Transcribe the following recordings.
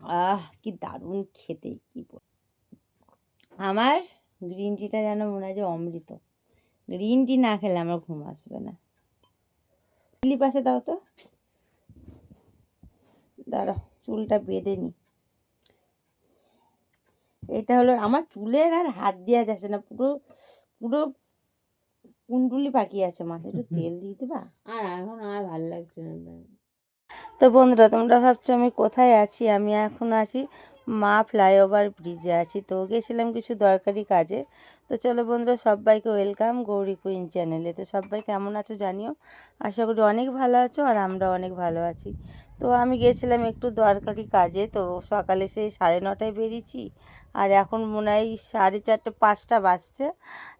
আহ কি দারুণ খেতে কি বল? আমার গ্রিন টিটা যেন মনে হয় যে অমৃত। গ্রিন টি না খেলে আমার ঘুম আসবে না। দিল্লি পাশে দাও তো। দাঁড়াও চুলটা বেঁধে নি। এটা হলো আমার চুলের আর হাত দেওয়া যাচ্ছে না পুরো পুরো কুণ্ডুলি পাকি আছে মাথায়। একটু তেল দিয়ে দেবা? আর এখন আর ভালো লাগছে না। তো বন্ধুরা, তোমরা ভাবছ আমি কোথায় আছি? আমি এখন আছি মা ফ্লাইওভার ব্রিজে আছি। তো গেছিলাম কিছু দরকারি কাজে। তো চলো বন্ধুরা, সবাইকে ওয়েলকাম গৌরী কুইন চ্যানেলে। তো সবাই কেমন আছো জানিও? আশা করি অনেক ভালো আছো আর আমরা অনেক ভালো আছি। তো আমি গেছিলাম একটু দরকারি কাজে, তো সকালে সেই সাড়ে নটায় বেরিয়েছি আর এখন মনে হয় সাড়ে চারটে, পাঁচটা বাজছে।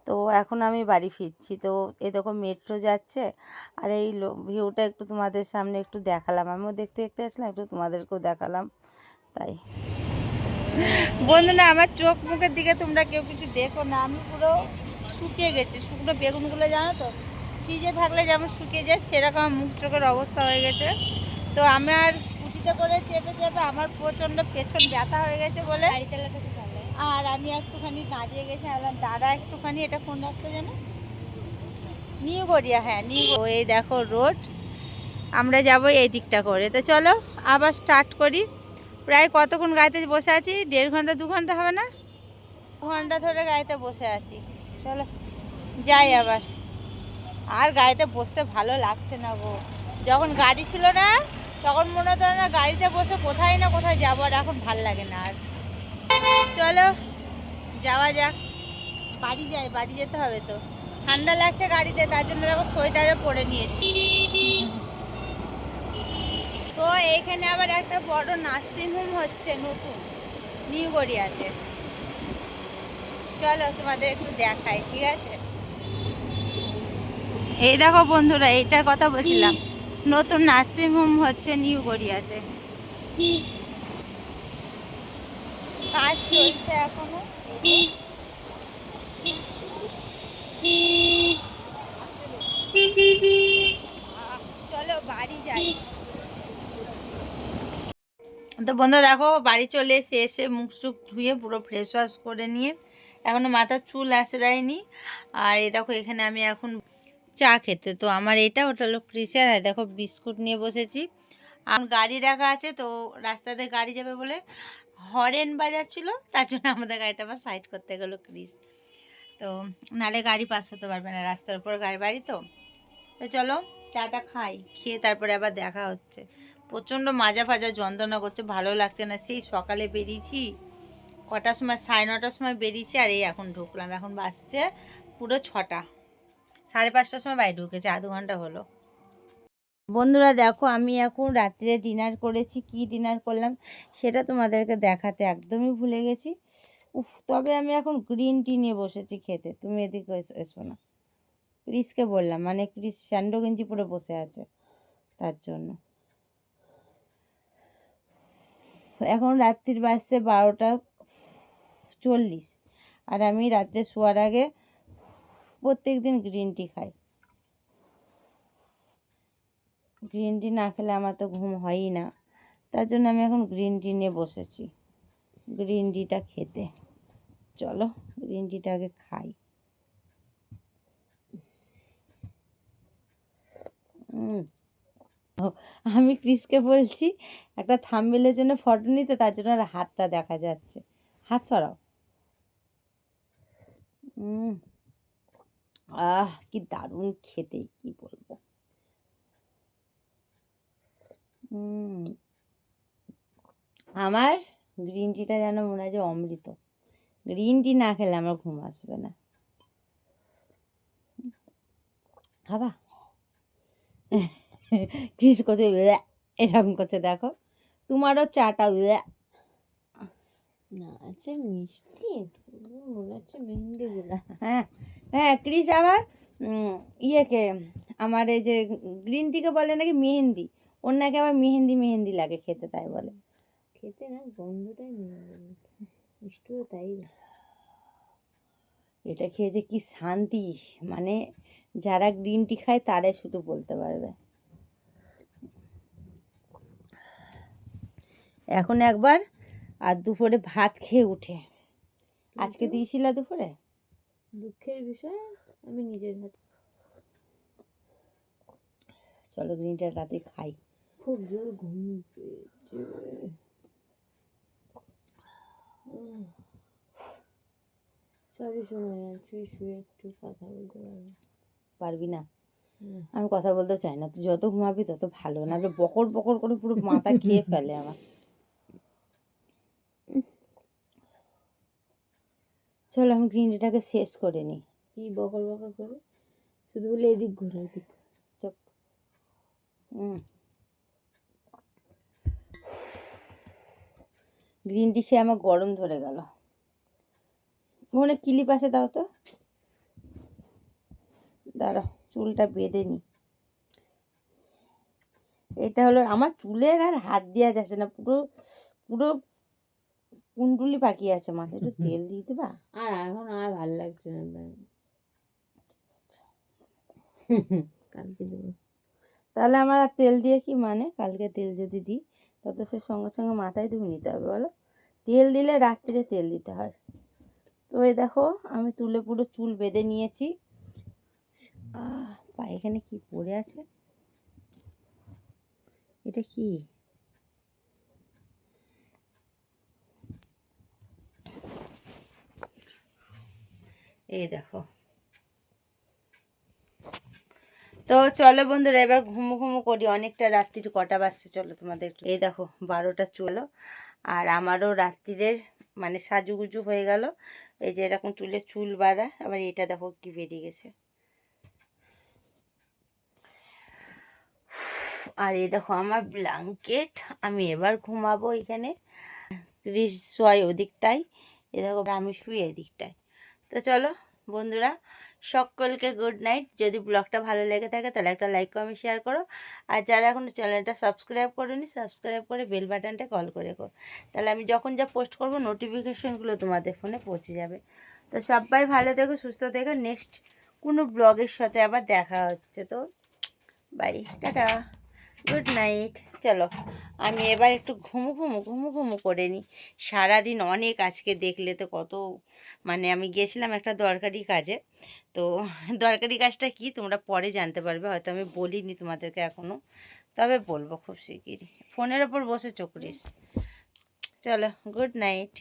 তো এখন আমি বাড়ি ফিরছি। তো এ দেখো মেট্রো যাচ্ছে আর এই ভিউটা একটু তোমাদের সামনে একটু দেখালাম। আমিও দেখতে দেখতে আসলাম, একটু তোমাদেরকেও দেখালাম। তাই। বন্ধুরা আমার চোখ মুখের দিকে তোমরা কেউ কিছু দেখো না। আমি পুরো শুকিয়ে গেছি। শুকনো বেগুনগুলো জানো তো? ফ্রিজে থাকলে যেমন শুকিয়ে যায় সেরকম মুখ চোখের অবস্থা হয়ে গেছে। তো আমি আর স্কুটিতে করে চেপে চেপে আমার প্রচণ্ড পেছন ব্যথা হয়ে গেছে বলে। আর আমি একটুখানি দাঁড়িয়ে গেছি আলাম দাঁড়া একটুখানি এটা কোন রাস্তা যেন নিউ গড়িয়া হ্যাঁ নিউ এই দেখো রোড। আমরা যাব এই দিকটা করে। তো চলো আবার স্টার্ট করি। প্রায় কতক্ষণ গাড়িতে বসে আছি? দেড় ঘণ্টা, দু ঘণ্টা হবে না? ঘণ্টা ধরে গাড়িতে বসে আছি। চলো, যাই আবার। আর গাড়িতে বসতে ভালো লাগছে না গো। যখন গাড়ি ছিল না, তখন মনে হতো না গাড়িতে বসে কোথায় না কোথায় যাব আর এখন ভালো লাগে না আর। চলো, যাওয়া যাক। বাড়ি যাই, বাড়ি যেতে হবে তো। ঠান্ডা লাগছে গাড়িতে, তার জন্য দেখো সোয়েটারে পরে নিয়েছি তো এইখানে আবার একটা বড় নার্সিংহোম হচ্ছে নতুন, নিউ গড়িয়াতে। চলো তোমাদের একটু দেখাই, ঠিক আছে? এই দেখো বন্ধুরা, এইটার কথা বলছিলাম, নতুন নার্সিংহোম হচ্ছে নিউ গড়িয়াতে। কাজ চলছে এখনও? চলো বাড়ি যাই তো বন্ধু দেখো, বাড়ি চলে এসে এসে মুখ টুক ধুয়ে পুরো ফ্রেশ ওয়াশ করে নিয়ে এখনও মাথার চুল আশ্রায়নি আর এই দেখো, এখানে আমি এখন চা খেতে। তো আমার এটা, ওটা হলো ক্রিসের আর দেখো বিস্কুট নিয়ে বসেছি। আর গাড়ি রাখা আছে, তো রাস্তাতে গাড়ি যাবে বলে হরেন বাজাচ্ছিল, তার জন্য আমাদের গাড়িটা আবার সাইড করতে গেলো ক্রিস তো নালে গাড়ি পাস হতে পারবে না, রাস্তার উপর গাড়ি, বাড়ি তো। তো চলো, চাটা খাই, খেয়ে তারপরে আবার দেখা হচ্ছে। প্রচণ্ড মাজা ফাজা যন্ত্রণা করছে, ভালো লাগছে না। সেই সকালে বেরিয়েছি, কটার সময়, সাড়ে নটার সময় বেরিয়েছি আর এই এখন ঢুকলাম। এখন বাসছে পুরো ছটা। সাড়ে পাঁচটার সময় বাড়ি ঢুকেছে, আধ ঘণ্টা হলো। বন্ধুরা, দেখো, আমি এখন রাত্রে ডিনার করেছি। কি ডিনার করলাম সেটা তোমাদেরকে দেখাতে একদমই ভুলে গেছি। উফ, তবে আমি এখন গ্রিন টি নিয়ে বসেছি খেতে। তুমি এদিকে এসো এসো না। ক্রিসকে বললাম মানে ক্রিস স্যান্ডো গেঞ্জি পরে বসে আছে, তার জন্য। এখন রাত্রির বাজছে বারোটা চল্লিশ। আর আমি রাত্রে শোয়ার আগে প্রত্যেক দিন গ্রিন টি খাই। গ্রিন টি না খেলে আমার তো ঘুম হয়ই না। তার জন্য আমি এখন গ্রিন টি নিয়ে বসেছি। গ্রিন টিটা খেতে। চলো গ্রিন টিটা আগে খাই। উম। আমি ক্রিসকে বলছি, একটা থাম্বেলের জন্য ফটো নিতে, তার জন্য আর হাতটা দেখা যাচ্ছে। হাত সরাও। আহ, কি দারুণ খেতে, কি বলব। আমার গ্রিন টিটা যেন মনে হয় যে অমৃত। গ্রিন টি না খেলে আমার ঘুম আসবে না। খাবা? ক্রিস করছে এরকম করছে দেখো। তোমারও চাটা। না আচ্ছা মিষ্টি মনে হচ্ছে মেহেন্দি গুলা হ্যাঁ হ্যাঁ ক্রিস আবার ইয়েকে আমার এই যে গ্রিন টিকে বলে নাকি মেহেন্দি? ওর নাকি আবার মেহেন্দি মেহেন্দি লাগে খেতে তাই বলে। খেতে না গন্ধটাই মেহেন্দি মিষ্টিও তাই এটা খেয়ে যে কি শান্তি মানে যারা গ্রিন টি খায় তারাই শুধু বলতে পারবে। এখন একবার আর দুপুরে ভাত খেয়ে উঠে। আজকে দিয়েছিল দুপুরে? দুঃখের বিষয় আমি নিজের হাতে। চলো গ্রিনটা রাতে খাই। খুব জোর ঘুম পেয়েছে। সরি শোনো আজকে শুয়ে একটু কথা বলতে পারব। পারবি না? আমি কথা বলতে চাই না। তুই যত ঘুমাবি তত ভালো। না বকর বকর করে পুরো মাথা খেয়ে ফেলে আমার। চলো আমি গ্রিন টিটাকে শেষ করে নিই কি বকর বকর করে? শুধু বলে এদিক ঘুরে এদিক হুম গ্রিন টি খেয়ে আমার গরম ধরে গেল। ওখানে কিলিপ আছে দাও তো। দাঁড়াও চুলটা বেঁধে নি। এটা হলো আমার চুলের আর হাত দেওয়া যাচ্ছে না পুরো পুরো কুণ্ডুলি পাকি আছে মাথায় একটু তেল দিয়ে দিবা? আর এখন আর ভালো লাগছে না। কালকে দেবো। তাহলে আমার আর তেল দিয়ে কি মানে? কালকে তেল যদি দিই তত সে সঙ্গে সঙ্গে মাথায় ধুয়ে নিতে হবে বলো? তেল দিলে রাত্রিরে তেল দিতে হয়। তো এই দেখো আমি তুলে পুরো চুল বেঁধে নিয়েছি। পা এখানে কি পড়ে আছে? এটা কি? এই দেখো। তো চলো বন্ধুরা, এবার ঘুমো ঘুমো করি। অনেকটা রাত্রির কটা বাজছে, চলো তোমাদের এই দেখো, বারোটা চলো। আর আমারও রাত্রিরের মানে সাজুগুজু হয়ে গেল। এই যে এরকম তুলে চুল বাঁধা, আবার এটা দেখো কি বেরিয়ে গেছে। আর এই দেখো আমার ব্ল্যাঙ্কেট আমি এবার ঘুমাবো এখানে। ক্রিস শোয় ওদিকটায়। এ দেখো, আমি শুই এদিকটায়। তো চলো, বন্ধুরা, সকলকে গুড নাইট যদি ব্লগটা ভালো লেগে থাকে, তাহলে একটা লাইক কমেন্ট শেয়ার করো। আর যারা এখন চ্যানেলটা সাবস্ক্রাইব করোনি সাবস্ক্রাইব করে বেল বাটনটা কল করে করো তাহলে আমি যখন যা পোস্ট করব নোটিফিকেশনগুলো তোমাদের ফোনে পৌঁছে যাবে। তো সবাই ভালো থেকো, সুস্থ থেকো। নেক্সট কোনো ব্লগের সাথে আবার দেখা হচ্ছে তো। By tata. গুড নাইট চলো, আমি এবার একটু ঘুমু ঘুমু ঘুমু ঘুমু করে নিই। সারাদিন অনেক আজকে দেখলে তো কত মানে আমি গেছিলাম একটা দরকারি কাজে। তো দরকারি কাজটা কি তোমরা পরে জানতে পারবে, হয়তো আমি বলিনি তোমাদেরকে এখনও তবে বলব খুব শিগগিরই। ফোনের ওপর বসে চকরিস চলো গুড নাইট